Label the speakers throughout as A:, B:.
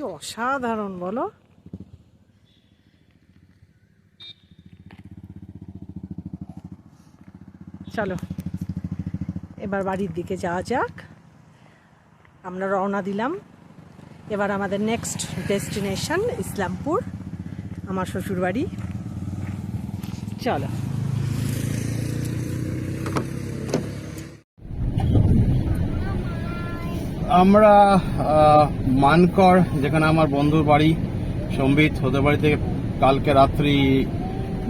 A: অসাধারণ, বলো। চলো, এবার বাড়ির দিকে যাওয়া যাক। আমরা রওনা দিলাম। এবার আমাদের নেক্সট ডেস্টিনেশন ইসলামপুর, আমার শ্বশুর বাড়ি চলো।
B: আমরা মানকর, যেখানে আমার বন্ধুর বাড়ি, সম্বিত ওদের বাড়ি থেকে কালকে রাত্রি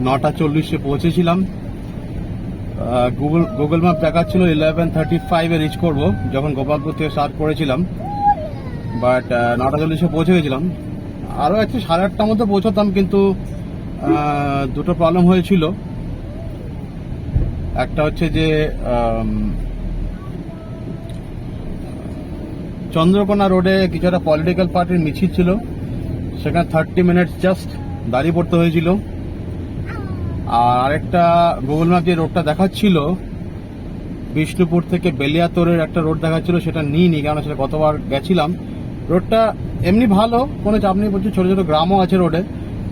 B: নটা চল্লিশে পৌঁছেছিলাম। গুগল গুগল ম্যাপ দেখাচ্ছিল ইলেভেন থার্টি ফাইভে রিচ করব, যখন গোপালপুর থেকে স্টার্ট করেছিলাম। বাট নটা চল্লিশে পৌঁছে গেছিলাম। আরও একটু সাড়ে আটটার মধ্যে পৌঁছতাম, কিন্তু দুটো প্রবলেম হয়েছিল। একটা হচ্ছে যে আম, চন্দ্রকোনা রোডে কিছু একটা পলিটিক্যাল পার্টির মিছিল ছিল। সেখানে থার্টি মিনিটস জাস্ট দাঁড়িয়ে পড়তে হয়েছিল। আর আরেকটা গুগল ম্যাপ যে রোডটা দেখাচ্ছিল, বিষ্ণুপুর থেকে বেলিয়াতোরের একটা রোড দেখাচ্ছিল, সেটা নিইনি কারণ সেটা গতবার গেছিলাম। রোডটা এমনি ভালো, কোনো চাপ নেই প্রচুর ছোটো ছোটো গ্রামও আছে রোডে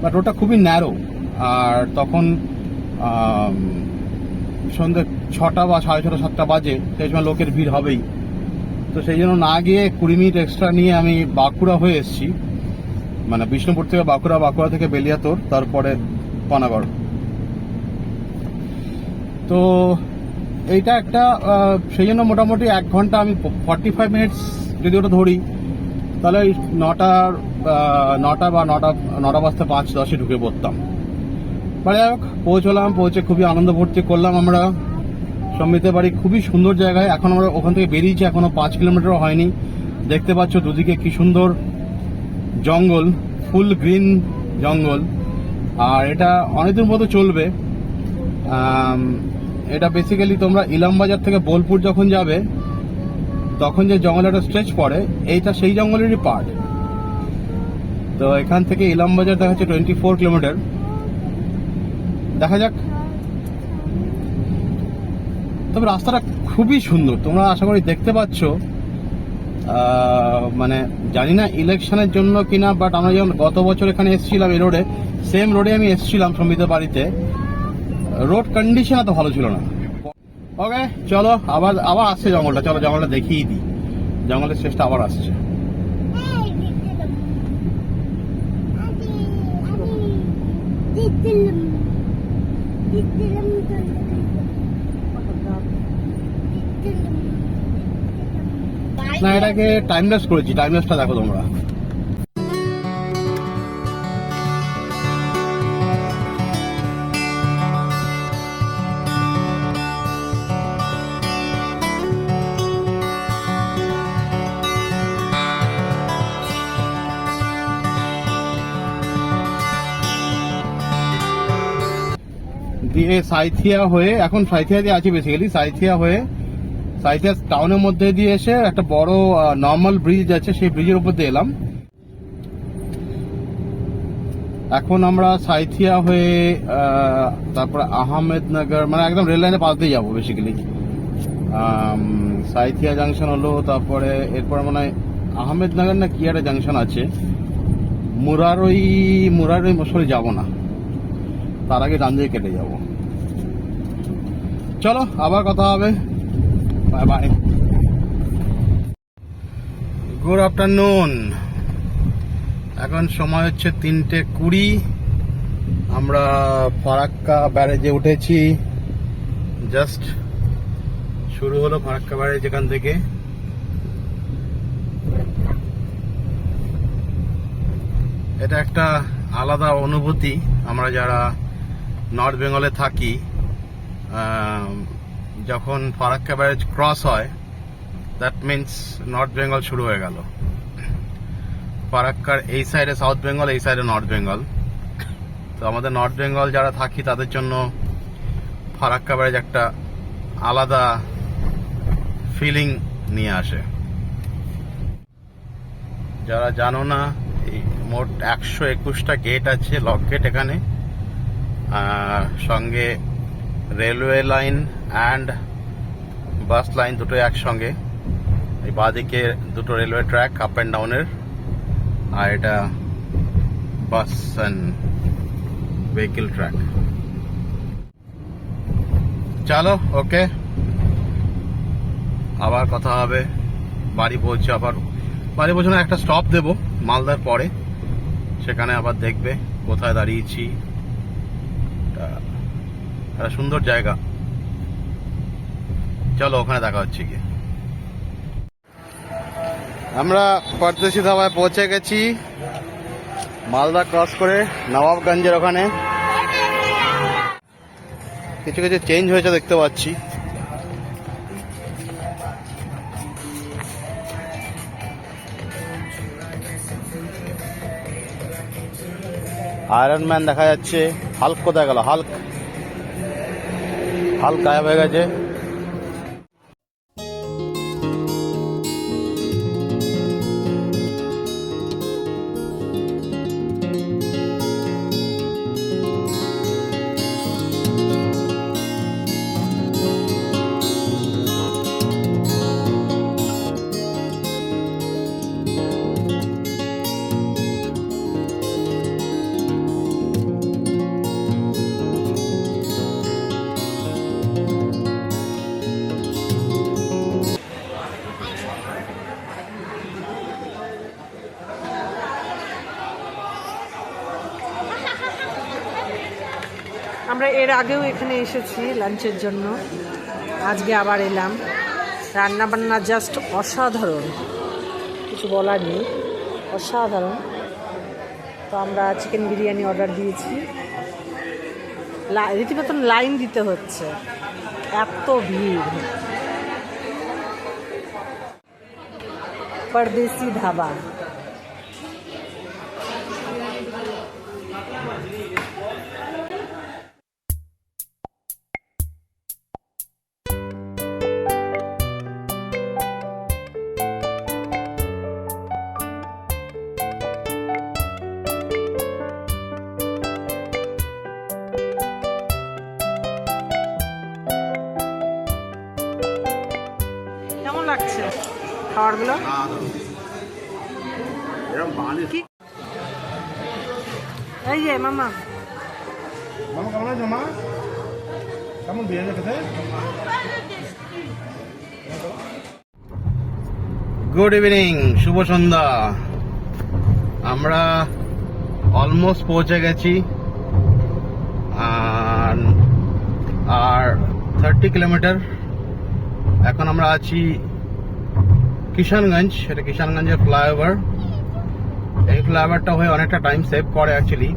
B: বাট রোডটা খুবই ন্যারো আর তখন সন্ধ্যে ছটা বা সাড়ে ছটা, সাতটা বাজে, সেই সময় লোকের ভিড় হবেই। তো সেই জন্য না গিয়ে কুড়ি মিনিট এক্সট্রা নিয়ে আমি বাঁকুড়া হয়ে এসেছি। মানে বিষ্ণুপুর থেকে বাঁকুড়া বাঁকুড়া থেকে বেলিয়াতোর, তারপরে পানাগড়। তো এইটা একটা সেই জন্য মোটামুটি এক ঘণ্টা আমি ফর্টি ফাইভ মিনিটস যদি ওটা ধরি, তাহলে নটার নটা বা নটা নটা বাজতে পাঁচ, দশে ঢুকে পড়তাম। মানে যাই হোক, পৌঁছলাম, পৌঁছে খুবই আনন্দ ভর্তি করলাম আমরা। সম্মিতের বাড়ি, খুবই সুন্দর জায়গায়। এখন আমরা ওখান থেকে বেরিয়েছি, এখনও পাঁচ কিলোমিটারও হয়নি। দেখতে পাচ্ছ দুদিকে কি সুন্দর জঙ্গল, ফুল গ্রিন জঙ্গল। আর এটা অনেকদিন মতো চলবে। এটা বেসিক্যালি তোমরা ইলামবাজার থেকে বোলপুর যখন যাবে, তখন যে জঙ্গলের একটা স্ট্রেচ পড়ে, এইটা সেই জঙ্গলেরই পার্ট তো এখান থেকে ইলামবাজার দেখা যাচ্ছে টোয়েন্টি ফোর কিলোমিটার। দেখা যাক। তবে রাস্তাটা খুবই সুন্দর। তোমরা আশা করি দেখতে পাচ্ছ। মানে জানি না ইলেকশনের জন্য কিনা বাট আমরা যখন গত বছর এখানে এসেছিলাম এই রোডে সেম রোডে আমি এসেছিলাম সমৃদ্ধ বাড়িতে। রোড কন্ডিশন এত ভালো ছিল না। ওকে চলো, আবার আবার আসছে জঙ্গলটা। চলো, জঙ্গলটা দেখিয়ে দিই। জঙ্গলের শেষটা আবার আসছে। না, এটাকে টাইম টাইমলেস করেছি টাইম টাইমলেসটা দেখো তোমরা। দিয়ে সাইথিয়া হয়ে, এখন সাইথিয়া দিয়ে আছি বেসিক্যালি সাইথিয়া হয়ে সাইথিয়া টাউনের মধ্যে দিয়ে এসে একটা বড় নর্মাল ব্রিজ আছে সেই ব্রিজের উপর দিয়ে এলাম। এখন আমরা সাইথিয়া হয়ে তারপরে আহমেদনগর মানে একদম রেল লাইনের পাশ দিয়ে যাব বেসিক্যালি সাইথিয়া জাংশন হলো, তারপরে এরপর মনে আহমেদনগর না কি একটা জাংশন আছে? মুরারই মুরারই, সরি, যাব না। তার আগে ডান দিকে কেটে যাব। চলো, আবার কথা হবে। বাই বাই গুড আফটারনুন এখন সময় হচ্ছে তিনটে কুড়ি। আমরা ফারাক্কা ব্যারেজে উঠেছি। জাস্ট শুরু হলো ফারাক্কা ব্যারেজ এখান থেকে। এটা একটা আলাদা অনুভূতি। আমরা যারা নর্থ বেঙ্গলে থাকি যখন ফারাক্কা ব্যারেজ ক্রস হয় দ্যাট মিন্স নর্থ বেঙ্গল শুরু হয়ে গেল। ফারাক্কার এই সাইডে সাউথ বেঙ্গল এই সাইডে নর্থ বেঙ্গল তো আমাদের নর্থ বেঙ্গল যারা থাকি, তাদের জন্য ফারাক্কা ব্যারেজ একটা আলাদা ফিলিং নিয়ে আসে। যারা জানো না, এই মোট একশো একুশটা গেট আছে লক গেট এখানে। সঙ্গে railway line and bus line দুটো একসঙ্গে। এই বাঁদিকে দুটো রেলওয়ে ট্র্যাক আপ অ্যান্ড ডাউনের আর এটা বাস অ্যান্ড ভেহিকেল ট্র্যাক চলো ওকে আবার কথা হবে। বাড়ি পৌঁছে আবার বাড়ি পৌঁছানো একটা স্টপ দেব, মালদার পরে। সেখানে আবার দেখবে, কোথায় দাঁড়িয়েছি। সুন্দর জায়গা। চলো, ওখানে দেখা হচ্ছে গিয়ে। আমরা পরদেশি ধাবায় পৌঁছে গেছি। মালদা ক্রস করে নবাবগঞ্জের ওখানে। কিছু কিছু চেঞ্জ হয়েছে দেখতে পাচ্ছি। আয়রন ম্যান দেখা যাচ্ছে। হাল্ক কোথায় গেল? হাল্ক হাল্ক গায়েব হয়ে গেছে
A: আমরা এর আগেও এখানে এসেছি লাঞ্চের জন্য। আজকে আবার এলাম। রান্না বান্না জাস্ট অসাধারণ। কিছু বলার নেই। অসাধারণ। তো আমরা চিকেন বিরিয়ানি অর্ডার দিয়েছি। রীতিমতন লাইন দিতে হচ্ছে। এত ভিড়। পরদেশি ধাবা। খাবারগুলো? এই যে মামা।
B: মামা কেমন আছো মা? কেমন বিরিয়ানি খেতে? গুড ইভিনিং শুভ সন্ধ্যা। আমরা অলমোস্ট পৌঁছে গেছি আর আর থার্টি কিলোমিটার এখন আমরা আছি কিষানগঞ্জ, সেটা কিষানগঞ্জের ফ্লাইওভার। এই ফ্লাইওভারটা হয়ে অনেকটা টাইম সেভ করে অ্যাকচুয়ালি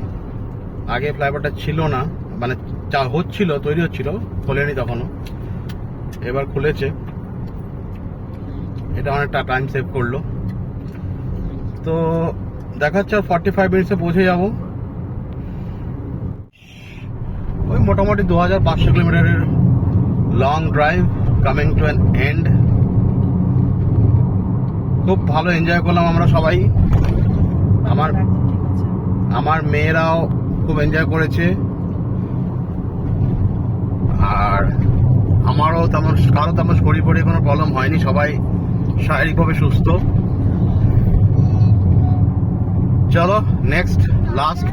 B: আগে ফ্লাইওভারটা ছিল না মানে চা হচ্ছিল, তৈরি হচ্ছিল, খোলেনি তখনও। এবার খুলেছে। এটা অনেকটা টাইম সেভ করল। তো দেখা যাচ্ছে ফর্টি ফাইভ মিনিটসে পৌঁছে যাব। ওই মোটামুটি দু হাজার পাঁচশো কিলোমিটারের long drive coming to an end খুব ভালো এনজয় করলাম আমরা সবাই। আমার আমার মেয়েরাও খুব এনজয় করেছে। আর আমারও তেমন কারও তেমন শরীর পরে কোনো প্রবলেম হয়নি, সবাই শারীরিকভাবে সুস্থ। চলো নেক্সট লাস্ট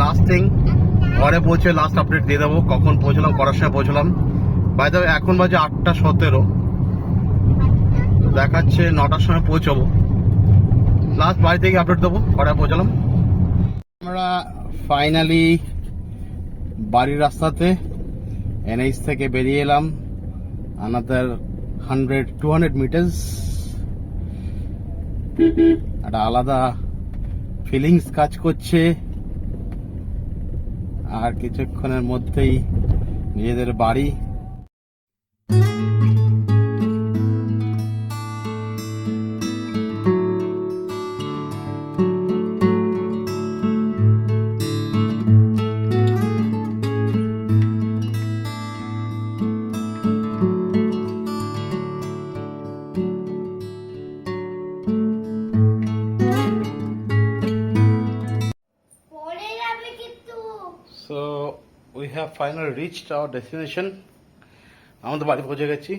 B: লাস্ট থিং ঘরে পৌঁছে লাস্ট আপডেট দিয়ে দেবো। কখন পৌঁছলাম করার সময় পৌঁছলাম। বাই এখন বাজে আটটা সতেরো। দেখাচ্ছে, নটার সময় পৌঁছবো। লাস্ট বাড়ি থেকে আপডেট দেবো, কটায় পৌঁছালাম। আমরা ফাইনালি বাড়ির রাস্তাতে এনএইচ থেকে বেরিয়ে এলাম another hundred to hundred meters একটা আলাদা ফিলিংস কাজ করছে। আর কিছুক্ষণের মধ্যেই নিজেদের বাড়ি so we have final reached our destination আমাদের বাড়ি পৌঁছে গেছি।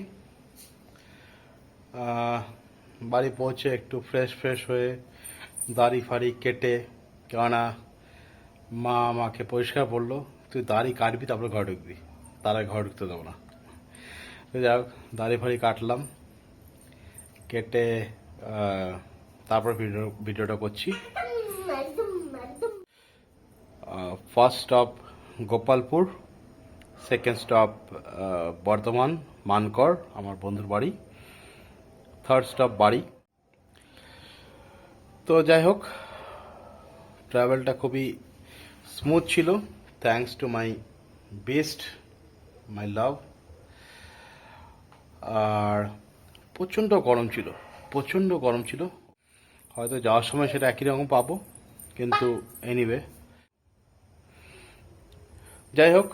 B: বাড়ি পৌঁছে একটু ফ্রেশ ফ্রেশ হয়ে দাড়ি ফাড়ি কেটে কেননা মা আমাকে পরিষ্কার বলল, তুই দাড়ি কাটবি, তারপরে ঘরে ঢুকবি। তার ঘরে ঢুকতে দেবো না। যাই হোক, দাড়ি ফাড়ি কাটলাম, কেটে তারপর ভিডিও ভিডিওটা করছি। First stop Gopalpur second stop Bardhaman Mankar আমার বন্ধুর বাড়ি. থার্ড স্টপ বাড়ি তো যাই হোক ট্রাভেলটা খুবই স্মুথ ছিল thanks to my best my love আর প্রচণ্ড গরম ছিল প্রচণ্ড গরম ছিল। হয়তো যাওয়ার সময় সেটা একই রকম পাবো কিন্তু এনিওয়ে যাই হোক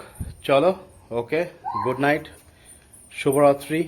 B: চলো ওকে গুড নাইট শুভরাত্রি।